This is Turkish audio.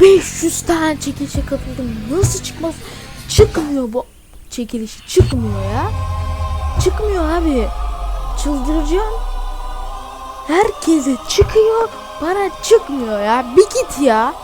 500 tane çekilişe katıldım. Nasıl çıkmaz? Çıkmıyor bu çekilişi Çıkmıyor ya. Çıkmıyor abi. Çıldıracağım. Herkese çıkıyor. Bana çıkmıyor ya. Bir git ya.